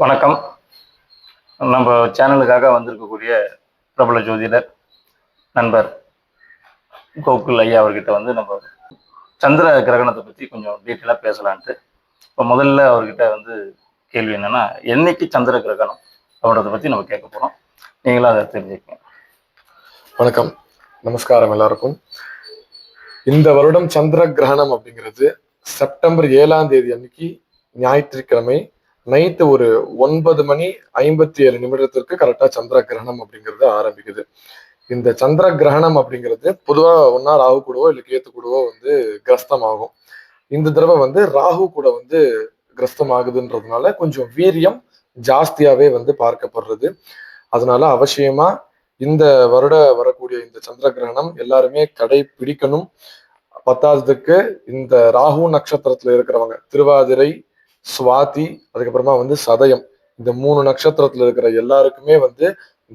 வணக்கம். நம்ம சேனலுக்காக வந்திருக்கக்கூடிய பிரபல ஜோதிடர் நண்பர் கோகுல் ஐயா அவர்கிட்ட வந்து நம்ம சந்திர கிரகணத்தை பற்றி கொஞ்சம் டீட்டெயிலாக பேசலான்ட்டு. இப்போ முதல்ல அவர்கிட்ட வந்து கேள்வி என்னன்னா என்னைக்கு சந்திர கிரகணம் அப்படின்றத பற்றி நம்ம கேட்க போகிறோம் நீங்களும் அதை தெரிஞ்சுக்கங்க. வணக்கம். நமஸ்காரம் எல்லாருக்கும். இந்த வருடம் சந்திர கிரகணம் அப்படிங்கிறது செப்டம்பர் ஏழாம் தேதி அன்னைக்கு ஞாயிற்றுக்கிழமை நைட்டு ஒரு ஒன்பது மணி ஐம்பத்தி ஏழு நிமிடத்திற்கு கரெக்டா சந்திர கிரகணம் அப்படிங்கிறது ஆரம்பிக்குது. இந்த சந்திர கிரகணம் அப்படிங்கிறது பொதுவா ஒன்னா ராகு கூடவோ இல்லை கேத்து கூடவோ வந்து கிரஸ்தம் ஆகும் இந்த தடவை வந்து ராகு கூட வந்து கிரஸ்தம் ஆகுதுன்றதுனால கொஞ்சம் வீரியம் ஜாஸ்தியாவே வந்து பார்க்கப்படுறது. அதனால அவசியமா இந்த வருட வரக்கூடிய இந்த சந்திர கிரகணம் எல்லாருமே கடைபிடிக்கணும். பத்தாவதுக்கு இந்த ராகு நட்சத்திரத்துல இருக்கிறவங்க திருவாதிரை சுவாதி அதுக்கப்புறமா வந்து சதயம். இந்த மூணு நட்சத்திரத்துல இருக்கிற எல்லாருக்குமே வந்து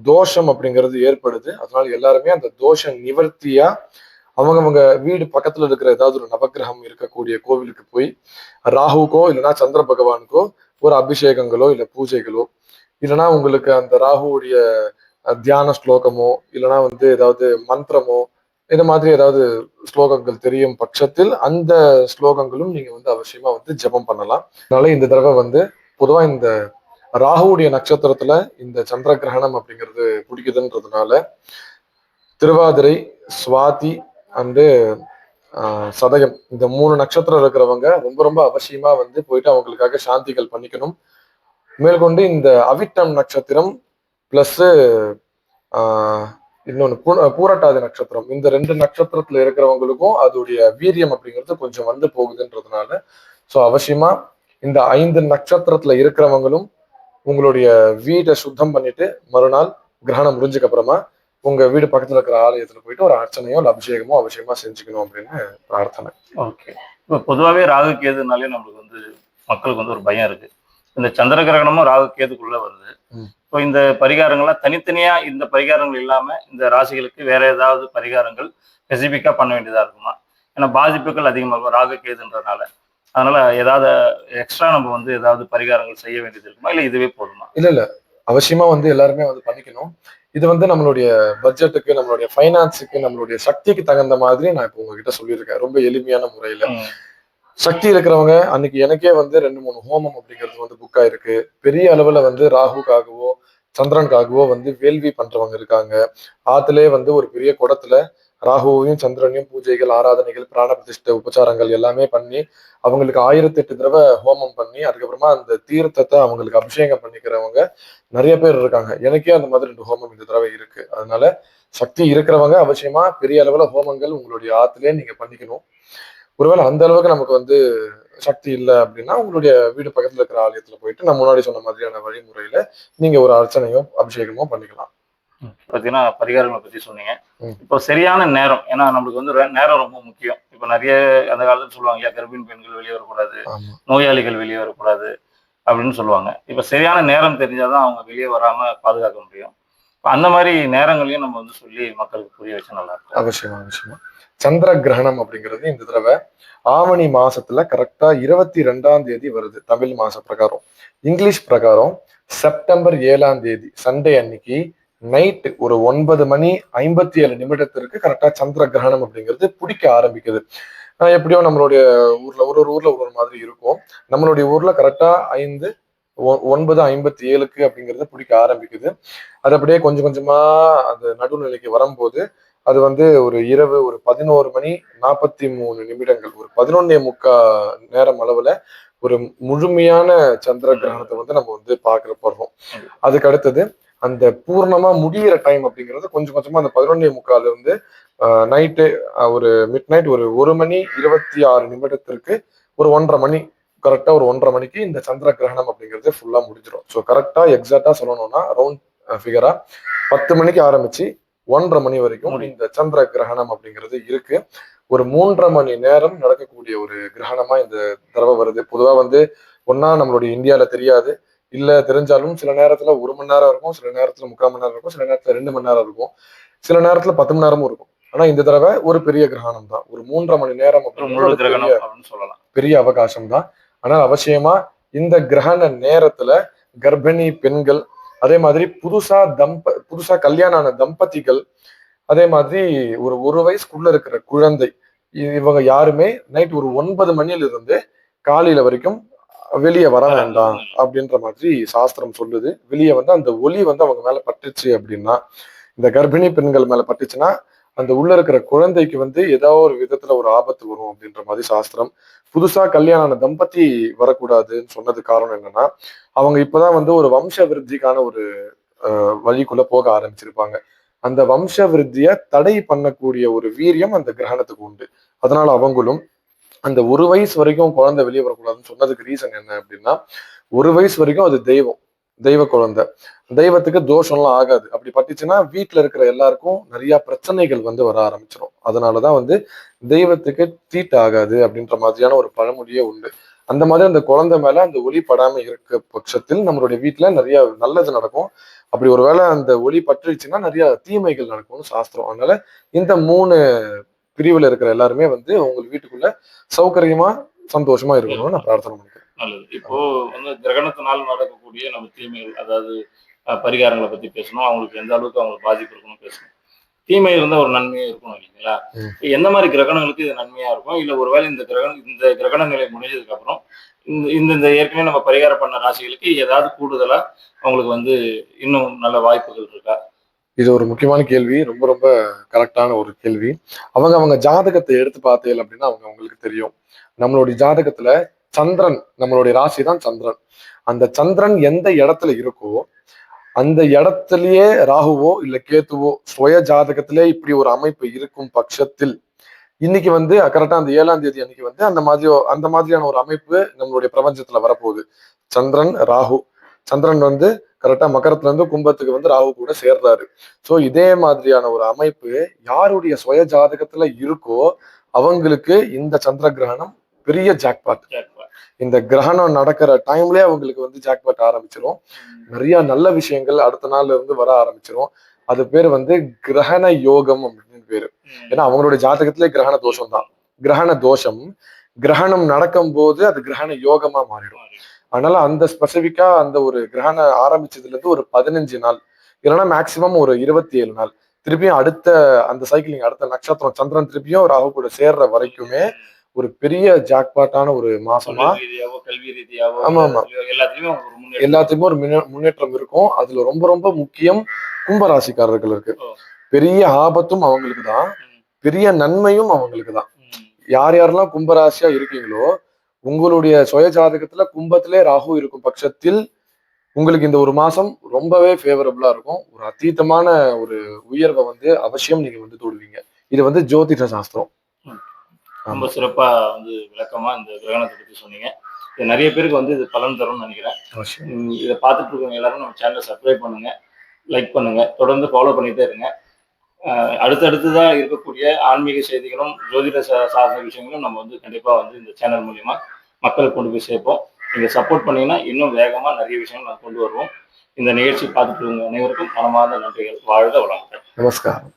தோஷம் அப்படிங்கிறது ஏற்படுது. அதனால எல்லாருமே அந்த தோஷ நிவர்த்தியா அவங்கவங்க வீடு பக்கத்துல இருக்கிற ஏதாவது ஒரு நவக்கிரகம் இருக்கக்கூடிய கோவிலுக்கு போய் ராகுக்கோ இல்லைன்னா சந்திர பகவானுக்கோ ஒரு அபிஷேகங்களோ இல்லை பூஜைகளோ இல்லைன்னா உங்களுக்கு அந்த ராகுவுடைய தியான ஸ்லோகமோ இல்லைன்னா வந்து ஏதாவது மந்திரமோ இது மாதிரி ஏதாவது ஸ்லோகங்கள் தெரியும் பட்சத்தில் அந்த ஸ்லோகங்களும் நீங்க வந்து அவசியமா வந்து ஜெபம் பண்ணலாம். அதனால இந்த தடவை வந்து பொதுவா இந்த ராகுவுடைய நட்சத்திரத்துல இந்த சந்திர கிரகணம் அப்படிங்கிறது பிடிக்குதுன்றதுனால திருவாதிரை சுவாதி அண்டு சதயம் இந்த மூணு நட்சத்திரம் இருக்கிறவங்க ரொம்ப ரொம்ப அவசியமா வந்து போயிட்டு அவங்களுக்காக சாந்திகள் பண்ணிக்கணும். மேற்கொண்டு இந்த அவிட்டம் நட்சத்திரம் பிளஸ் இன்னொன்று பூரட்டாதி நட்சத்திரம். இந்த ரெண்டு நட்சத்திரத்துல இருக்கிறவங்களுக்கும் அதோடைய வீரியம் அப்படிங்கிறது கொஞ்சம் வந்து போகுதுன்றதுனால ஸோ அவசியமா இந்த ஐந்து நட்சத்திரத்துல இருக்கிறவங்களும் உங்களுடைய வீட்டை சுத்தம் பண்ணிட்டு மறுநாள் கிரகணம் முடிஞ்சதுக்கு அப்புறமா உங்க வீடு பக்கத்துல இருக்கிற ஆலயத்துல போயிட்டு ஒரு அர்ச்சனையோ இல்லை அபிஷேகமோ அவசியமா செஞ்சுக்கணும் அப்படின்னு பிரார்த்தனை. ஓகே இப்போ பொதுவாகவே ராகு கேதுனாலே நம்மளுக்கு வந்து மக்களுக்கு வந்து ஒரு பயம் இருக்கு. இந்த சந்திர கிரகணமும் ராகு கேதுக்குள்ள வருது. இப்போ இந்த பரிகாரங்கள்லாம் தனித்தனியா இந்த பரிகாரங்கள் இல்லாம இந்த ராசிகளுக்கு வேற ஏதாவது பரிகாரங்கள் ஸ்பெசிஃபிக்கா பண்ண வேண்டியதா இருக்குமா? ஏன்னா பாதிப்புகள் அதிகமாக இருக்கும் ராகு கேதுன்றதுனால. அதனால ஏதாவது எக்ஸ்ட்ரா நம்ம வந்து ஏதாவது பரிகாரங்கள் செய்ய வேண்டியது இருக்குமா? இல்லை இதுவே போதுமா? இல்ல இல்ல. அவசியமா வந்து எல்லாருமே வந்து பண்ணிக்கணும். இது வந்து நம்மளுடைய பட்ஜெட்டுக்கு நம்மளுடைய ஃபைனான்ஸுக்கு நம்மளுடைய சக்திக்கு தகுந்த மாதிரி நான் இப்போ உங்ககிட்ட சொல்லியிருக்கேன். ரொம்ப எளிமையான முறையில. சக்தி இருக்கிறவங்க அன்னைக்கு எனக்கே வந்து ரெண்டு மூணு ஹோமம் அப்படிங்கிறது வந்து புக் ஆயிருக்கு. பெரிய அளவுல வந்து ராகுக்காகவோ சந்திரனுக்காகவோ வந்து வேள்வி பண்றவங்க இருக்காங்க. ஆத்திலே வந்து ஒரு பெரிய குடத்துல ராகுவையும் சந்திரனையும் பூஜைகள் ஆராதனைகள் பிராண பிரதிஷ்ட உபச்சாரங்கள் எல்லாமே பண்ணி அவங்களுக்கு ஆயிரத்தி எட்டு தடவை ஹோமம் பண்ணி அதுக்கப்புறமா அந்த தீர்த்தத்தை அவங்களுக்கு அபிஷேகம் பண்ணிக்கிறவங்க நிறைய பேர் இருக்காங்க. எனக்கே அந்த மாதிரி ரெண்டு ஹோமம் இந்த தடவை இருக்கு. அதனால சக்தி இருக்கிறவங்க அவசியமா பெரிய அளவுல ஹோமங்கள் உங்களுடைய ஆத்துலயே நீங்க பண்ணிக்கணும். ஒருவேளை அந்த அளவுக்கு நமக்கு வந்து சக்தி இல்லை அப்படின்னா உங்களுடைய வீடு பக்கத்துல இருக்கிற ஆலயத்துல போயிட்டு நான் முன்னாடி சொன்ன மாதிரியான வழிமுறையில நீங்க ஒரு அர்ச்சனையோ அபிஷேகமோ பண்ணிக்கலாம். பார்த்தீங்கன்னா பரிகாரங்களை பற்றி சொன்னீங்க. இப்போ சரியான நேரம் ஏன்னா நம்மளுக்கு வந்து நேரம் ரொம்ப முக்கியம். இப்போ நிறைய அந்த காலத்துல சொல்லுவாங்க இல்லையா கர்ப்பிணி பெண்கள் வெளியே வரக்கூடாது. நோயாளிகள் வெளியே வரக்கூடாது. அப்படின்னு சொல்லுவாங்க. இப்போ சரியான நேரம் தெரிஞ்சாதான் அவங்க வெளியே வராம பாதுகாக்க முடியும். அந்த மாதிரி நேரங்களையும் நம்ம வந்து சொல்லி மக்களுக்கு புரிய வச்சா நல்லா இருக்கும். அவசியமா அவசியமா? சந்திர கிரகணம் அப்படிங்கிறது இந்த தடவை ஆவணி மாசத்துல கரெக்டா இருபத்தி ரெண்டாம் தேதி வருது தமிழ் மாச பிரகாரம். இங்கிலீஷ் பிரகாரம் செப்டம்பர் ஏழாம் தேதி சண்டே அன்னைக்கு நைட்டு ஒரு ஒன்பது மணி ஐம்பத்தி ஏழு நிமிடத்திற்கு கரெக்டா சந்திர கிரகணம் அப்படிங்கிறது பிடிக்க ஆரம்பிக்குது. ஆஹ் எப்படியோ நம்மளுடைய ஊர்ல ஒரு ஒரு ஊர்ல ஒரு ஒரு மாதிரி இருக்கும். நம்மளுடைய ஊர்ல கரெக்டா ஐந்து ஒன்பது ஐம்பத்தி ஏழுக்கு அப்படிங்கிறது பிடிக்க ஆரம்பிக்குது. அது அப்படியே கொஞ்சம் கொஞ்சமா அந்த நடுநிலைக்கு வரும்போது அது வந்து ஒரு இரவு ஒரு பதினோரு மணி நாற்பத்தி மூணு நிமிடங்கள் ஒரு பதினொன்னே முக்கா நேரம் அளவுல ஒரு முழுமையான சந்திர கிரகணத்தை வந்து நம்ம வந்து பாக்குற போடுறோம் அதுக்கு அடுத்தது அந்த பூர்ணமா முடியிற டைம் அப்படிங்கிறது கொஞ்சம் கொஞ்சமா அந்த பதினொன்னே முக்கால இருந்து நைட்டு ஒரு மிட் நைட் ஒரு ஒரு மணி இருபத்தி ஆறு நிமிடத்திற்கு ஒரு ஒன்றரை மணி கரெக்டா ஒரு ஒன்றரை மணிக்கு இந்த சந்திர கிரகணம் அப்படிங்கிறது ஃபுல்லா முடிஞ்சிடும் ஸோ கரெக்டா எக்ஸாக்டா சொல்லணும்னா ரவுண்ட் ஃபிகரா பத்து மணிக்கு ஆரம்பிச்சு ஒன்றரை மணி வரைக்கும். இந்த சந்திர கிரகணம் அப்படிங்கிறது இருக்கு. ஒரு மூன்றரை மணி நேரம் நடக்கக்கூடிய ஒரு கிரகணமா இந்த தடவை வருது. பொதுவா வந்து ஒன்னா நம்மளுடைய இந்தியால தெரியாது. இல்ல தெரிஞ்சாலும் சில நேரத்துல ஒரு மணி நேரம் இருக்கும் சில நேரத்துல முக்கால் மணி நேரம் இருக்கும் சில நேரத்துல ரெண்டு மணி நேரம் இருக்கும். சில நேரத்துல பத்து மணி நேரமும் இருக்கும். ஆனா இந்த தடவை ஒரு பெரிய கிரகணம் தான். ஒரு மூன்றரை மணி நேரம் அப்படின்னு சொல்லலாம். பெரிய அவகாசம் தான். ஆனால் அவசியமா இந்த கிரகண நேரத்துல கர்ப்பிணி பெண்கள் அதே மாதிரி புதுசா தம்ப புதுசா கல்யாணம் ஆன தம்பதிகள் அதே மாதிரி ஒரு ஒரு வயசுக்குள்ள இருக்கிற குழந்தை இவங்க யாருமே நைட் ஒரு ஒன்பது மணியில இருந்து காலையில வரைக்கும் வெளியே வர வேண்டாம் அப்படின்ற மாதிரி சாஸ்திரம் சொல்லுது. வெளியே வந்து அந்த ஒலி வந்து அவங்க மேல பட்டுச்சு அப்படின்னா இந்த கர்ப்பிணி பெண்கள் மேல பட்டுச்சுன்னா அந்த உள்ள இருக்கிற குழந்தைக்கு வந்து ஏதோ ஒரு விதத்துல ஒரு ஆபத்து வரும் அப்படின்ற மாதிரி சாஸ்திரம். புதுசா கல்யாணம் ஆன தம்பதி வரக்கூடாதுன்னு சொன்னது காரணம் என்னன்னா அவங்க இப்பதான் வந்து ஒரு வம்ச விருத்திக்கான ஒரு அஹ், வழிக்குள்ள போக ஆரம்பிச்சிருப்பாங்க. அந்த வம்ச விருத்திய தடை பண்ணக்கூடிய ஒரு வீரியம் அந்த கிரகணத்துக்கு உண்டு. அதனால அவங்களும் அந்த ஒரு வயசு வரைக்கும் குழந்தை வெளியே வரக்கூடாதுன்னு சொன்னதுக்கு ரீசன் என்ன அப்படின்னா ஒரு வயசு வரைக்கும் அது தெய்வம். தெய்வ குழந்தை. தெய்வத்துக்கு தோஷம்லாம் ஆகாது. அப்படி பட்டுச்சுன்னா வீட்டில் இருக்கிற எல்லாருக்கும் நிறைய பிரச்சனைகள் வந்து வர ஆரம்பிச்சிடும் அதனாலதான் வந்து தெய்வத்துக்கு தீட்டு ஆகாது அப்படின்ற மாதிரியான ஒரு பழமொழியே உண்டு. அந்த மாதிரி அந்த குழந்தை மேல அந்த ஒளி படாம இருக்க பட்சத்தில் நம்மளுடைய வீட்டுல நிறைய நல்லது நடக்கும். அப்படி ஒருவேளை அந்த ஒளி பற்றுச்சுன்னா நிறைய தீமைகள் நடக்கும்னு சாஸ்திரம். அதனால இந்த மூணு பிரிவுல இருக்கிற எல்லாருமே வந்து உங்க வீட்டுக்குள்ள சௌகரியமா சந்தோஷமா இருக்கணும்னு நான் பிரார்த்தனை பண்ணிக்கிறேன் நல்லது. இப்போ வந்து கிரகணத்தினால் நடக்கக்கூடிய நம்ம தீமைகள் அதாவது பரிகாரங்களை பத்தி பேசணும். அவங்களுக்கு எந்த அளவுக்கு அவங்களுக்கு பாதிப்பு இருக்கணும் பேசணும். தீமை இருந்தா ஒரு நன்மையா இருக்கணும் இல்லைங்களா எந்த மாதிரி கிரகணங்களுக்கு இது நன்மையா இருக்கும்? இல்ல ஒருவேளை இந்த கிரகணம் இந்த கிரகண நிலை முடிஞ்சதுக்கு அப்புறம் இந்த இந்த இந்த ஏற்கனவே நம்ம பரிகாரம் பண்ண ராசிகளுக்கு ஏதாவது கூடுதலா அவங்களுக்கு வந்து இன்னும் நல்ல வாய்ப்புகள் இருக்கா? இது ஒரு முக்கியமான கேள்வி. ரொம்ப ரொம்ப கரெக்டான ஒரு கேள்வி. அவங்க அவங்க ஜாதகத்தை எடுத்து பார்த்தேன் அப்படின்னா அவங்க அவங்களுக்கு தெரியும். நம்மளுடைய ஜாதகத்துல சந்திரன் நம்மளுடைய ராசி தான் சந்திரன். அந்த சந்திரன் எந்த இடத்துல இருக்கோ அந்த இடத்துலயே ராகுவோ இல்ல கேத்துவோ சுய ஜாதகத்திலே இப்படி ஒரு அமைப்பு இருக்கும் பட்சத்தில் இன்னைக்கு வந்து கரெக்டா அந்த ஏழாம் தேதி அன்னைக்கு வந்து அந்த மாதிரி அந்த மாதிரியான ஒரு அமைப்பு நம்மளுடைய பிரபஞ்சத்துல வரப்போகுது. சந்திரன் ராகு. சந்திரன் வந்து கரெக்டா மகரத்துல இருந்து கும்பத்துக்கு வந்து ராகு கூட சேர்றாரு. சோ இதே மாதிரியான ஒரு அமைப்பு யாருடைய சுய ஜாதகத்துல இருக்கோ அவங்களுக்கு இந்த சந்திர கிரகணம் பெரிய ஜாக்பாட் இந்த கிரகணம் நடக்கிற டைம்லயே அவங்களுக்கு வந்து ஜாக்பாட் ஆரம்பிச்சிரும். நிறைய நல்ல விஷயங்கள் அடுத்த நாள்ல இருந்து வர ஆரம்பிச்சிரும். அது பேர் வந்து கிரகண யோகம் அப்படின்னு பேரு. ஏன்னா அவங்களுடைய ஜாதகத்திலே கிரகண தோஷம் தான். கிரகண தோஷம் கிரகணம் நடக்கும் போது அது கிரகண யோகமா மாறிடும். அதனால அந்த ஸ்பெசிபிக்கா அந்த ஒரு கிரகணம் ஆரம்பிச்சதுல இருந்து ஒரு பதினஞ்சு நாள் இல்லைன்னா மேக்சிமம் ஒரு இருபத்தி ஏழு நாள். திருப்பியும் அடுத்த அந்த சைக்கிளிங் அடுத்த நட்சத்திரம் சந்திரன் திருப்பியும் ராகு கூட சேர்ற வரைக்குமே ஒரு பெரிய ஜாக்பாட்டான ஒரு மாசமா? கல்வி ரீதியாவோ ஆமா, ஆமா. எல்லாத்துலயுமே எல்லாத்துக்குமே ஒரு முன்னே- முன்னேற்றம் இருக்கும். அதுல ரொம்ப ரொம்ப முக்கியம் கும்பராசிக்காரர்கள் இருக்கு. பெரிய ஆபத்தும் அவங்களுக்கு தான். பெரிய நன்மையும் அவங்களுக்கு தான். யார் யாரெல்லாம் கும்பராசியா இருக்கீங்களோ உங்களுடைய சுய ஜாதகத்துல கும்பத்திலே ராகு இருக்கும் பட்சத்தில் உங்களுக்கு இந்த ஒரு மாசம் ரொம்பவே ஃபேவரபிளா இருக்கும். ஒரு அத்தீத்தமான ஒரு உயர்வை வந்து அவசியம் நீங்க வந்து தொடுவீங்க. இது வந்து ஜோதிட சாஸ்திரம். ரொம்ப சிறப்பா வந்து விளக்கமா இந்த கிரகணத்தை பத்தி சொன்னீங்க. இது நிறைய பேருக்கு வந்து இது பலன் தரும்னு நினைக்கிறேன். இதை பார்த்துட்டு இருக்கவங்க எல்லாரும் நம்ம சேனலை சப்ஸ்கிரைப் பண்ணுங்க லைக் பண்ணுங்க தொடர்ந்து ஃபாலோ பண்ணிட்டே இருங்க. அஹ் அடுத்தடுத்ததா இருக்கக்கூடிய ஆன்மீக செய்திகளும் ஜோதிட சார்ந்த விஷயங்களும் நம்ம வந்து கண்டிப்பா வந்து இந்த சேனல் மூலியமா மக்களுக்கு கொண்டு போய் சேர்ப்போம். நீங்க சப்போர்ட் பண்ணீங்கன்னா இன்னும் வேகமா நிறைய விஷயங்கள் நம்ம கொண்டு வருவோம். இந்த நிகழ்ச்சி பார்த்துட்டு இருக்கவங்க அனைவருக்கும் மனமார்ந்த நன்றிகள். வாழ்க வளமுடன். நமஸ்காரம்.